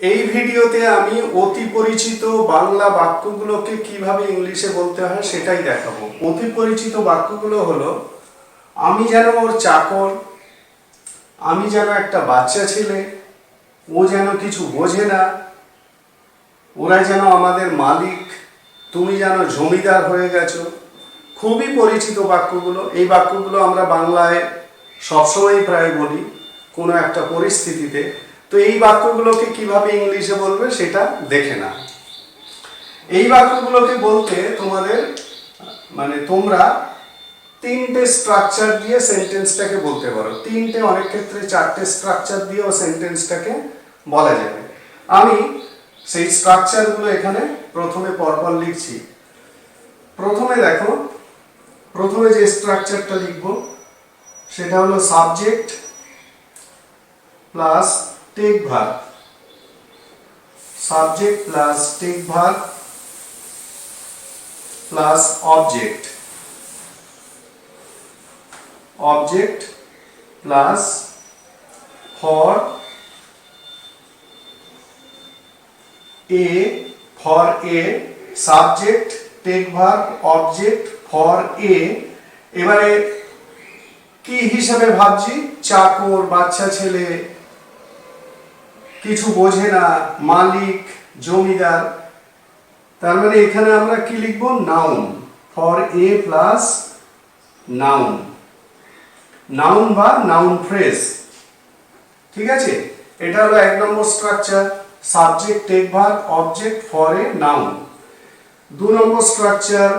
এই ভিডিওতে আমি অতি পরিচিত বাংলা বাক্যগুলোকে কীভাবে ইংলিশে বলতে হয় সেটাই দেখাবো। অতি পরিচিত বাক্যগুলো হলো, আমি যেন ওর চাকর, আমি যেন একটা বাচ্চা ছেলে, ও যেন কিছু বোঝে না, ওরা যেন আমাদের মালিক, তুমি যেন জমিদার হয়ে গেছো। খুবই পরিচিত বাক্যগুলো। এই বাক্যগুলো আমরা বাংলায় সবসময় প্রায় বলি কোনো একটা পরিস্থিতিতে। তো এই বাক্যগুলোকে কীভাবে ইংলিশে বলবে সেটা দেখে না এই বাক্যগুলোকে বলতে তোমাদের মানে তোমরা তিনটে স্ট্রাকচার দিয়ে সেন্টেন্সটাকে বলতে পারো। তিনটে অনেক ক্ষেত্রে চারটে স্ট্রাকচার দিয়েও সেন্টেন্সটাকে বলা যাবে আমি সেই স্ট্রাকচারগুলো এখানে প্রথমে পরপর লিখছি। প্রথমে দেখো, প্রথমে যে স্ট্রাকচারটা লিখব, সেটা হলো subject plus take verb subject plus take verb plus object object plus for a for a subject take verb object for a এবারে কি হিসাবে ভাবছি চাকর বাচ্চা ছেলে কিছু বোঝে না, মালিক, জমিদার। তার মানে এখানে আমরা কি লিখব? Noun for a plus noun noun বা নাউন ফ্রেজ ঠিক আছে? এটা হলো এক নম্বর structure subject take verb object for a noun দু নম্বর স্ট্রাকচার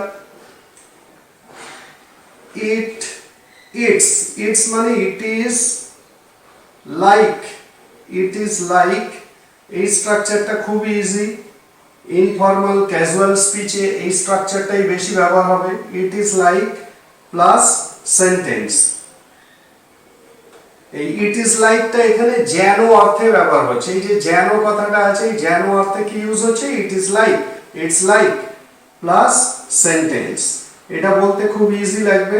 ইট ইটস ইটস মানে it is like it is like এই স্ট্রাকচারটা খুবই ইজি ইনফর্মাল ক্যাজুয়াল স্পিচে এই স্ট্রাকচারটাই বেশি ব্যবহার হবে। It is like plus sentence এই ইট ইজ লাইকটা এখানে যেন অর্থে ব্যবহার হচ্ছে। এই যে যেন কথাটা আছে, এই যেন অর্থে কি ইউজ হচ্ছে? It is like it's like plus sentence এটা বলতে খুব ইজি লাগবে।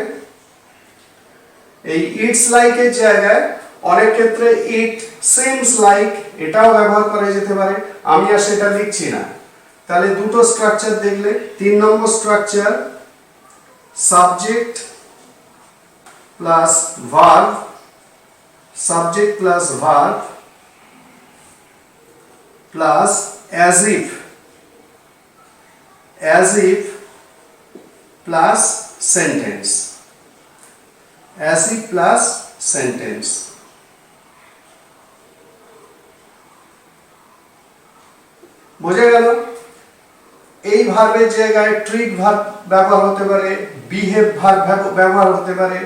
এই ইটস লাইকের জায়গায় অনেক ক্ষেত্রে ইট সিমস লাইক এটাও ব্যবহার করা যেতে পারে, আমি আর সেটা লিখছি না। তাহলে দুটো স্ট্রাকচার দেখলে, তিন নম্বর structure subject plus verb subject plus verb plus as if as if plus sentence, as if plus sentence বোঝা গেল? এই ভার্বের জায়গায় ট্রিট ভার্ব ব্যবহার হতে পারে বিহেভ ভার্ব ব্যবহার হতে পারে,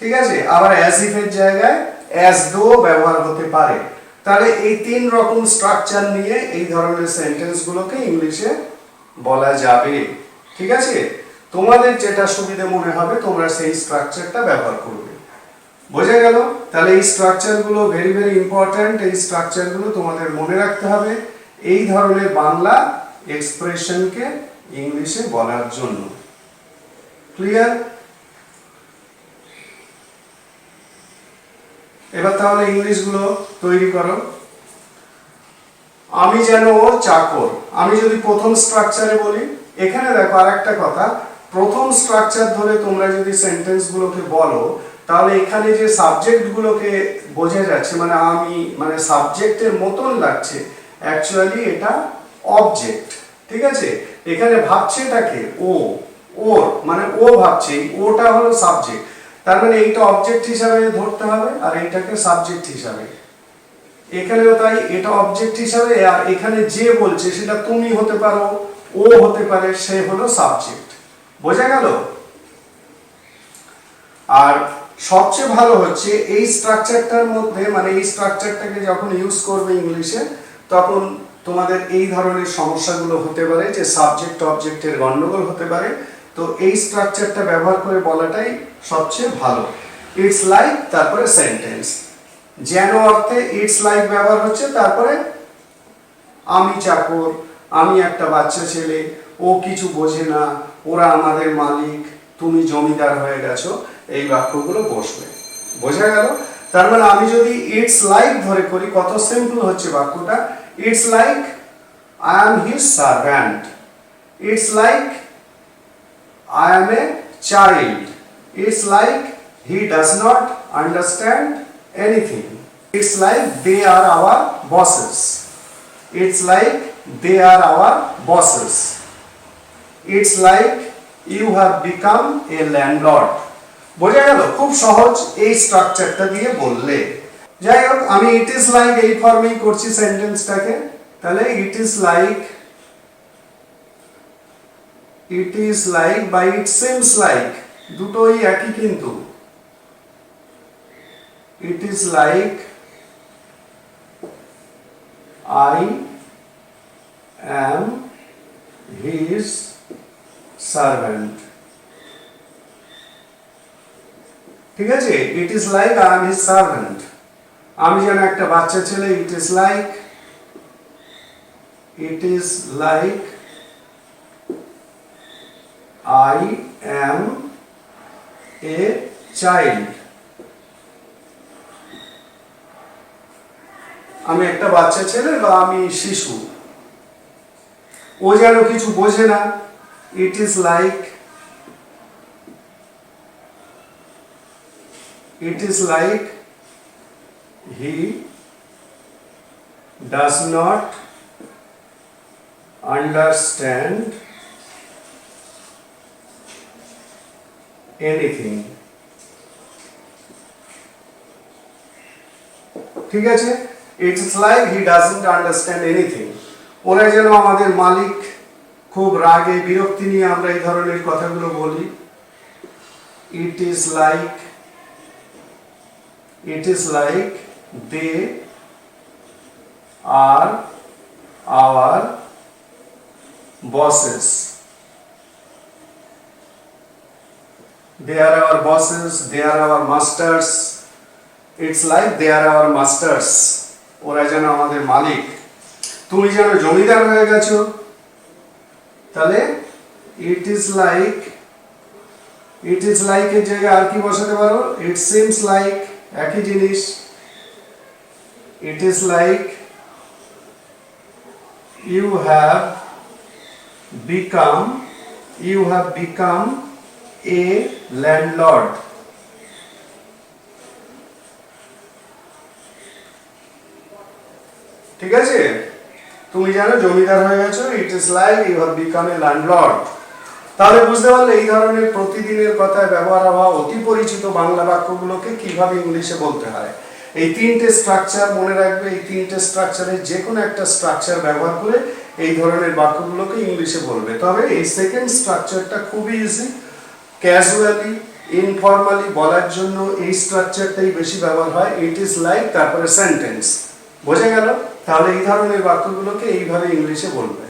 ঠিক আছে? আবার অ্যাজ ইফের জায়গায় অ্যাজ দো ব্যবহার হতে পারে। তাহলে এই তিন রকম স্ট্রাকচার নিয়ে এই ধরনের সেন্টেন্সগুলোকে ইংলিশে বলা যাবে। ঠিক আছে? তোমাদের যেটা সুবিধা মনে হবে, তোমরা সেই স্ট্রাকচারটা ব্যবহার করবে। বোঝা গেল? তাহলে এই স্ট্রাকচারগুলো ভেরি ভেরি ইম্পর্ট্যান্ট এই স্ট্রাকচারগুলো তোমাদের মনে রাখতে হবে। এই ধরনের বাংলা এক্সপ্রেশনকে ইংলিশে বলার জন্য। ক্লিয়ার এবার তাহলে ইংলিশগুলো তৈরি করো। আমি যেন ওর চাকর। আমি যদি প্রথম স্ট্রাকচারে বলি, এখানে দেখো আর একটা কথা। প্রথম স্ট্রাকচার ধরে তোমরা যদি সেন্টেন্সগুলোকে বলো, তাহলে এখানে যে সাবজেক্টগুলোকে বোঝা যাচ্ছে মানে আমি মানে সাবজেক্টের মতন লাগছে অ্যাকচুয়ালি এটা অবজেক্ট ঠিক আছে? এখানে ভাবছে এটাকে ও, ওর মানে ও ভাবছে ওটা হলো সাবজেক্ট তার মানে এইটা অবজেক্ট হিসাবে ধরতে হবে আর এইটাকে সাবজেক্ট হিসাবে। এখানেও তাই, এটা অবজেক্ট হিসাবে আর এখানে যে বলছে, সেটা তুমি হতে পারো, ও হতে পারে, সে হলো সাবজেক্ট বোঝা গেল? আর সবচেয়ে ভালো হচ্ছে, এই স্ট্রাকচারটার মধ্যে মানে এই স্ট্রাকচারটাকে যখন ইউজ করবে ইংলিশে তখন তোমাদের এই ধরনের সমস্যাগুলো হতে পারে যে সাবজেক্ট অবজেক্টের গন্ডগোল হতে পারে। তো এই স্ট্রাকচারটা ব্যবহার করে বলাটাই সবচেয়ে ভালো। ইটস লাইক তারপরে সেন্টেন্স যেন অর্থে ইটস লাইক ব্যবহার হচ্ছে, তারপরে আমি চাকর, আমি একটা বাচ্চা ছেলে, ও কিছু বোঝে না, ওরা আমাদের মালিক, তুমি জমিদার হয়ে গেছো, এই বাক্যগুলো বসবে। বোঝা গেল? তার মানে আমি যদি ইটস লাইক ধরে করি কত সিম্পল হচ্ছে বাক্যটা it's like I am his servant it's like I am a child. It's like he does not understand anything. It's like they are our bosses. It's like they are our bosses. It's like you have become a landlord. বোঝা গেল, খুব সহজ এই স্ট্রাকচারটা দিয়ে বললে। যাই হোক, আমি ইট ইজ লাইক এই ফর্মেই করছি সেন্টেন্সটাকে তাহলে it is like it is like বা ইট সিমস লাইক দুটোই একই কিন্তু। It is like I am his servant ঠিক আছে? It is like I am his servant আমি যেন একটা বাচ্চা ছেলে it is like it is like I am a child আমি একটা বাচ্চা ছেলে বা আমি শিশু। ও যেন কিছু বোঝে না। It is like it is like he does not understand anything. ঠিক আছে? It's like he doesn't understand anything ওরা যেন আমাদের মালিক, খুব রাগে বিরক্তি নিয়ে আমরা এই ধরনের কথাগুলো বলি। It is like it is like they are our bosses They are our bosses, they are our masters. It's like they are our masters. ওরা যেন আমাদের মালিক তুমি যেন জমিদার হয়ে গেছো তাহলে it is like it is like এর জায়গায় আর কি বসাতে পারো ইট সিমস লাইক একই জিনিস it is like you have become you have become a landlord. ঠিক আছে? তুমি জানো জমিদার হয়ে গেছো it is like you have become a landlord তাহলে বুঝতে পারলে এই ধরনের প্রতিদিনের কথায় ব্যবহার হওয়া অতি পরিচিত বাংলা বাক্যগুলোকে কীভাবে ইংলিশে বলতে হয়? এই তিনটে স্ট্রাকচার মনে রাখবে, এই তিনটে স্ট্রাকচারের যে কোনো একটা স্ট্রাকচার ব্যবহার করে এই ধরনের বাক্যগুলোকে ইংলিশে বলবে। তবে এই সেকেন্ড স্ট্রাকচারটা খুবই ইজি ক্যাজুয়ালি ইনফর্মালি বলার জন্য এই স্ট্রাকচারটাই বেশি ব্যবহার হয়। ইট ইজ লাইক তারপরে সেন্টেন্স বোঝা গেল? তাহলে এই ধরনের বাক্যগুলোকে এইভাবে ইংলিশে বলবে।